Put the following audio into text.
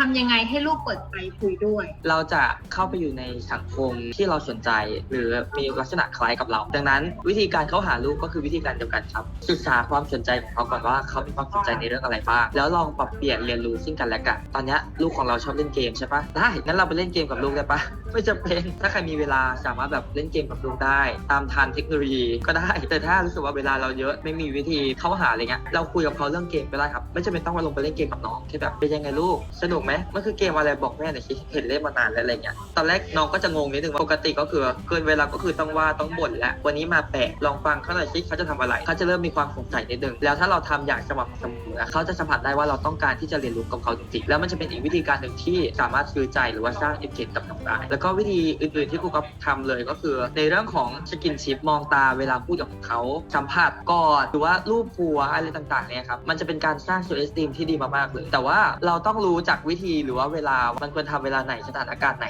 ทำยังไงให้ลูกเปิดใจคุยด้วย เราจะเข้าไปอยู่ในสังคมที่เราสนใจ หรือมีลักษณะคล้ายกับเรา ดังนั้นวิธีการเข้าหาลูกก็คือวิธีการเดียวกันครับศึกษาความสนใจของเขาก่อนว่าเขามีความสนใจในเรื่องอะไรบ้างแล้วลองปรับเปลี่ยนเรียนรู้ซึ่งกันและกันตอนเนี้ยลูกของเราชอบเล่นเกมใช่ปะได้งั้นเราไปเล่นเกมกับลูกได้ปะ ไม่จำเป็นถ้าใครมีเวลาสามารถแบบเล่นเกมกับลูกได้ ตามทันเทคโนโลยีก็ได้ แต่ถ้ารู้สึกว่าเวลาเราเยอะไม่มีวิธีเข้าหาอะไรเงี้ยเราคุยกับเขาเรื่องเกมก็ได้ครับ ไม่จำเป็นต้องมาลงไปเล่นเกมกับน้องที่แบบเป็นยังไงลูกสนุกไหมมันคือเกมอะไรบอกแม่หน่อยสิเห็นเล่นมานานแล้วอะไรเงี้ยตอนแรกน้องก็จะงงนิดนึงว่าปกติก็คือเกินเวลาก็คือต้องว่าต้องบ่นแล้ววันนี้มาแปะลองฟังเขาหน่อยสิเขาจะทำอะไรเขาจะเริ่มมีความสงสัยนิดนึงแล้วถ้าเราทำอย่างสม่ำเสมอเขาจะสัมผัสได้ว่าเราต้องการที่จะเรียนรู้กับเขาจริงๆแล้วมันจะเป็นอีกวิธีการหนึ่งที่สามารถซื้อใจหรือว่าสร้างเอฟเกตกับน้องได้แล้วก็ก็วิธีอื่นๆที่ครูก็ทำเลยก็คือ ในเรื่องของสกินชิปมองตาเวลาพูดกับเขาสัมผัสกอดหรือว่ารูปหัวอะไรต่างๆเนี่ยครับมันจะเป็นการสร้างโซเอสติมที่ดีมากๆเลย แต่ว่าเราต้องรู้จากวิธีหรือว่าเวลามันควรทำเวลาไหนสถานการณ์ไหน